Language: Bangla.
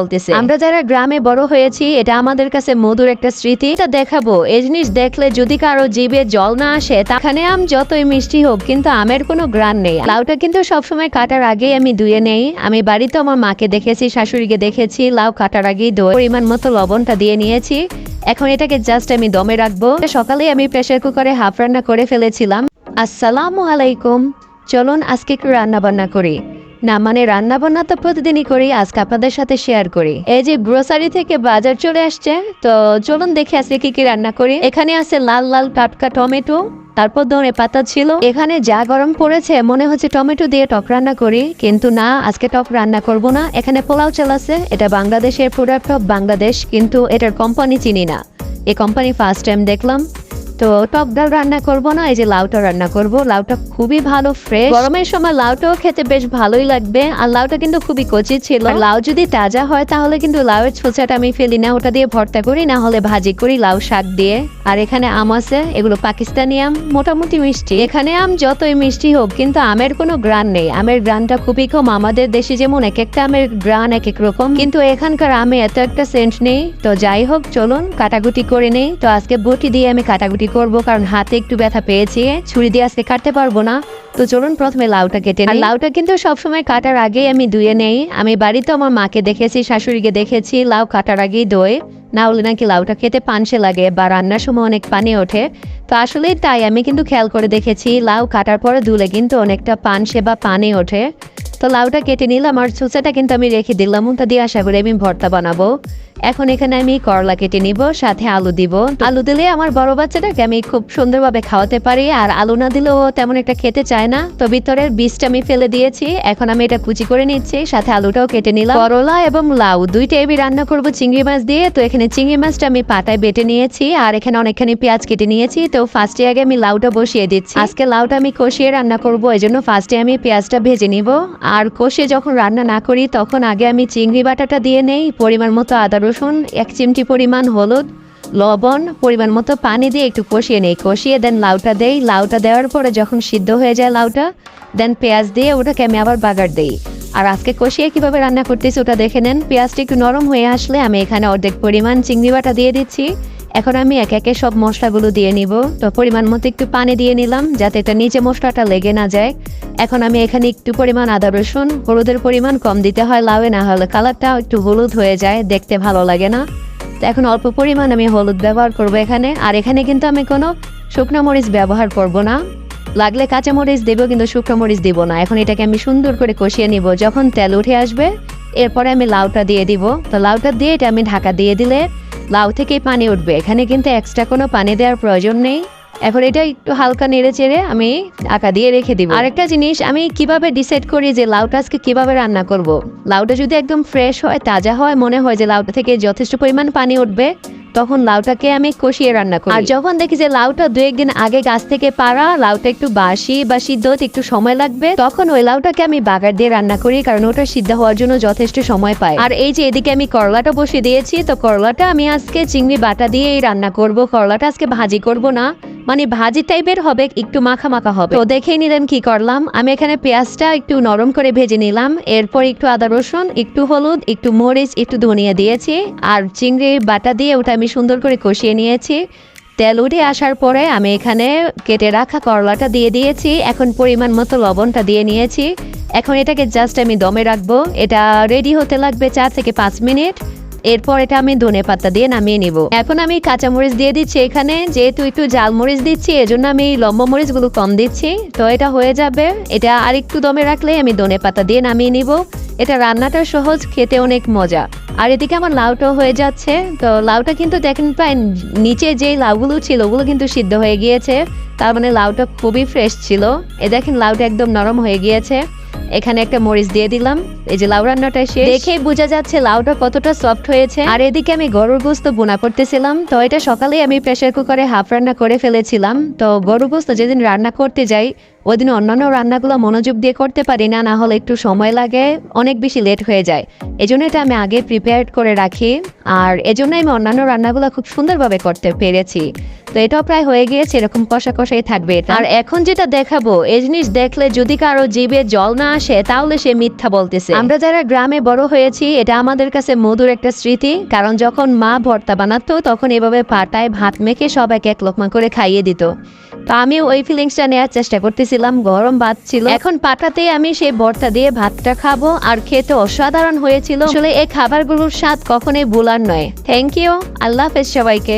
বলতেছে। আমরা যারা গ্রামে বড় হয়েছি, এটা আমাদের কাছে মধুর একটা স্মৃতি। এটা দেখাবো। এই জিনিস দেখলে যদি কারও জিভে জল না আসে তাখানে আম যতই মিষ্টি হোক, কিন্তু আমের কোনো গ্রান নেই। লাউটা কিন্তু সবসময় কাটার আগেই আমি ধুয়ে নেই। আমি বাড়িতে আমার মাকে দেখেছি, শাশুড়িকে দেখেছি, লাউ কাটার আগেই দই পরিমাণ মতো লবণটা দিয়ে নিয়েছি। এখন এটাকে জাস্ট আমি দমে রাখব। সকালে আমি প্রেসার কুকারে হাফ রান্না করে ফেলেছিলাম। আসসালামু আলাইকুম। চলুন আজকে একটু রান্না বান্না করি। না মানে রান্না বান্না তো প্রতিদিনই করি, আজকে আপনাদের সাথে শেয়ার করি। এই যে গ্রোসারি থেকে বাজার চলে আসছে, তো চলুন দেখে আজকে কি কি রান্না করি। এখানে আছে লাল লাল টাটকা টমেটো, তারপর ধনে পাতা ছিল। এখানে যা গরম পড়েছে, মনে হচ্ছে টমেটো দিয়ে টক রান্না করি, কিন্তু না, আজকে টক রান্না করব না। এখানে পোলাও চাল আছে, এটা বাংলাদেশের প্রোডাক্ট অফ বাংলাদেশ কিন্তু এটার কোম্পানি চিনি না। এই কোম্পানি ফার্স্ট টাইম দেখলাম। তো টক ডাল রান্না করব না, এই যে লাউটা রান্না করব। লাউটা খুবই ভালো ফ্রেশ গরমের সময় লাউটাও খেতে বেশ ভালোই লাগবে। আর লাউটা কিন্তু খুবই কচি ছিল। লাউ যদি তাজা হয়, তাহলে কিন্তু লাউয়ের ছোচাটা আমি ফেলি না। ওটা দিয়ে ভর্তা করি, না হলে ভাজি করি লাউ শাক দিয়ে। আর এখানে আম আছে, এগুলো পাকিস্তানি আম, মোটামুটি মিষ্টি। এখানে আম যতই মিষ্টি হোক, কিন্তু আমের কোনো গ্রান নেই। আমের গ্রানটা খুবই কম। আমাদের দেশে যেমন এক একটা আমের গ্রান এক এক রকম। কিন্তু এখানকার আমে এত একটা সেন্ট নেই। তো যাই হোক, চলুন, কাটাকুটি করে নেই। তো আজকে বটি দিয়ে আমি কাটাকুটি করব, কারণ হাতে একটু ব্যথা পেয়েছি। ছুরি দিয়ে আজকে কাটতে পারব না। তো চলুন প্রথমে লাউটা কেটে নিই। লাউটা কিন্তু সবসময় কাটার আগেই আমি ধুয়ে নেই। আমি বাড়িতে আমার মাকে দেখেছি, শাশুড়িকে দেখেছি, লাউ কাটার আগেই দই না হলে নাকি লাউটা খেতে পানসে লাগে বা রান্নার সময় অনেক পানি ওঠে। তো আসলেই তাই আমি কিন্তু খেয়াল করে দেখেছি, লাউ কাটার পরে ধুলে কিন্তু অনেকটা পানসে বা পানি ওঠে। তো লাউটা কেটে নিলাম আর চুচাটা কিন্তু আমি রেখে দিলাম। ওটা দিয়ে আশা করি আমি ভর্তা বানাবো। এখন এখানে আমি করলা কেটে নিব, সাথে আলু দিব। আলু দিলে আমার বড় বাচ্চাটাকে আমি খুব সুন্দরভাবে খাওয়াতে পারি। আর আলু না দিলেও তেমন একটা খেতে চায় না। তো ভিতরের বীজটা আমি ফেলে দিয়েছি। এখন আমি এটা কুচি করে নিচ্ছি, সাথে আলুটাও কেটে নিলাম। করলা এবং লাউ দুইটাই আমি রান্না করব চিংড়ি মাছ দিয়ে। তো এখানে চিংড়ি মাছটা আমি পাটায় বেটে নিয়েছি আর এখানে অনেকখানি পেঁয়াজ কেটে নিয়েছি। তো ফার্স্টে আগে আমি লাউটা বসিয়ে দিচ্ছি। আজকে লাউটা আমি কষিয়ে রান্না করব জন্য ফার্স্টে আমি পেঁয়াজটা ভেজে নিব। আর কষিয়ে যখন রান্না না করি, তখন আগে আমি চিংড়ি বাটাটা দিয়ে নেই, পরিমাণ মতো আদা রসুন, এক চিমটি পরিমাণ হলুদ, লবণ, পরিমাণ মতো পানি দিয়ে একটু কষিয়ে নেই। কষিয়ে দেন লাউটা দেই। লাউটা দেওয়ার পরে যখন সিদ্ধ হয়ে যায় লাউটা, দেন পেঁয়াজ দিয়ে ওটাকে আমি আবার বাগার দেই। আর আজকে কষিয়ে কীভাবে রান্না করতেছি ওটা দেখে নেন। পেঁয়াজটা একটু নরম হয়ে আসলে আমি এখানে অর্ধেক পরিমাণ চিংড়ি বাটা দিয়ে দিচ্ছি। এখন আমি এক একে সব মশলাগুলো দিয়ে নিব। তো পরিমাণ মতো একটু পানি দিয়ে নিলাম, যাতে এটা নিচে মশলাটা লেগে না যায়। এখন আমি এখানে একটু পরিমাণ আদা, রসুন, হলুদের পরিমাণ কম দিতে হয় লাউয়ে, না হলে কালারটা একটু হলুদ হয়ে যায়, দেখতে ভালো লাগে না। তো এখন অল্প পরিমাণ আমি হলুদ ব্যবহার করব এখানে। আর এখানে কিন্তু আমি কোনো শুকনো মরিচ ব্যবহার করব না। লাগলে কাঁচা মরিচ দেবো, কিন্তু শুকনো মরিচ দিব না। এখন এটাকে আমি সুন্দর করে কষিয়ে নিব। যখন তেল উঠে আসবে, এরপরে আমি লাউটা দিয়ে দিব। তো লাউটা দিয়ে এটা আমি ঢাকা দিয়ে দিলে লাউ থেকেই পানি উঠবে। এখানে কিন্তু এক্সট্রা কোনো পানি দেওয়ার প্রয়োজন নেই। এখন এটা একটু হালকা নেড়ে চেড়ে আমি ঢাকা দিয়ে রেখে দিব। আরেকটা জিনিস, আমি কীভাবে ডিসাইড করি যে লাউটা আজকে কীভাবে রান্না করব। লাউটা যদি একদম ফ্রেশ হয়, তাজা হয়, মনে হয় যে লাউটা থেকে যথেষ্ট পরিমাণ পানি উঠবে তখন লাউটাকে আমি কষিয়ে রান্না করি। আর যখন দেখি যে লাউটা দু একদিন আগে গাছ থেকে পাড়া, লাউটা একটু বাসি বা সিদ্ধ হতে একটু সময় লাগবে, তখন ওই লাউটাকে আমি বাগার দিয়ে রান্না করি, কারণ ওটা সিদ্ধ হওয়ার জন্য যথেষ্ট সময় পায়। আর এই যে এদিকে আমি করলাটা বসে দিয়েছি, তো করলাটা আমি আজকে চিংড়ি বাটা দিয়েই রান্না করব। করলাটা আজকে ভাজি করব না। মানে ভাজি টাইপের হবে, একটু মাখা মাখা হবে। তো দেখেই নিলেন কি করলাম, আমি এখানে পেঁয়াজটা একটু নরম করে ভেজে নিলাম। এরপর একটু আদা রসুন, একটু হলুদ, একটু মরিচ, একটু ধনিয়া দিয়েছি, আর চিংড়ির বাটা দিয়ে ওটা আমি সুন্দর করে কষিয়ে নিয়েছি। তেল উঠে আসার পরে আমি এখানে কেটে রাখা করলাটা দিয়ে দিয়েছি, এখন পরিমাণ মতো লবণটা দিয়ে নিয়েছি। এখন এটাকে জাস্ট আমি দমে রাখব। এটা রেডি হতে লাগবে চার থেকে পাঁচ মিনিট। এরপর এটা আমি ধনে পাতা দিয়ে নামিয়ে নিব। এখন আমি কাঁচামরিচ দিয়ে দিচ্ছি এখানে, যেহেতু একটু জাল মরিচ দিচ্ছি, এজন্য আমি লম্বা মরিচগুলো কম দিচ্ছি। তো এটা হয়ে যাবে। এটা আর একটু দমে রাখলে আমি ধনে পাতা দিয়ে নামিয়ে নিব। এটা রান্নাটা সহজ, খেতে অনেক মজা। আর এদিকে আমার লাউটাও হয়ে যাচ্ছে। তো লাউটা কিন্তু দেখেন প্রায় নিচে যে লাউগুলো ছিল, ওগুলো কিন্তু সিদ্ধ হয়ে গিয়েছে। তার মানে লাউটা খুবই ফ্রেশ ছিল। এ দেখেন লাউটা একদম নরম হয়ে গিয়েছে। এখানে একটা মরিচ দিয়ে দিলাম। এই যে লাউ রান্নাটা শেষ। দেখেই বোঝা যাচ্ছে লাউটা কতটা সফট হয়েছে। আর এদিকে আমি গরুর গোস্ত বোনা করতেছিলাম। তো এটা সকালে আমি প্রেসার কুকারে হাফ রান্না করে ফেলেছিলাম। তো গরু গোস্ত যেদিন রান্না করতে যাই ওই দিন অন্যান্য রান্নাগুলো মনোযোগ দিয়ে করতে পারি না না হলে একটু সময় লাগে, অনেক বেশি লেট হয়ে যায়। এজন্য এটা আমি আগে প্রিপেয়ার করে রাখি। আর এজন্য আমি অন্যান্য রান্নাগুলো খুব সুন্দরভাবে করতে পেরেছি। তো এটাও প্রায় হয়ে গিয়েছে, এরকম কষা কষাই থাকবে আর এখন যেটা দেখাবো, এই জিনিস দেখলে যদি কারও জিভে জল না আসে, তাহলে সে মিথ্যা বলতেছে। আমরা যারা গ্রামে বড় হয়েছি, এটা আমাদের কাছে মধুর একটা স্মৃতি, কারণ যখন মা ভর্তা বানাতো, তখন এভাবে পাটায় ভাত মেখে সবাইকে এক লোকমা করে খাইয়ে দিত। তো আমি ওই ফিলিংসটা নেওয়ার চেষ্টা করতেছিলাম, গরম ভাত ছিল। এখন পাটাতে আমি সেই ভর্তা দিয়ে ভাতটা খাব, আর খেতে অসাধারণ হয়েছিল। আসলে এই খাবারগুলোর স্বাদ কখনোই ভুলার নয়। থ্যাংক ইউ আল্লাহ হাফেজ সবাইকে।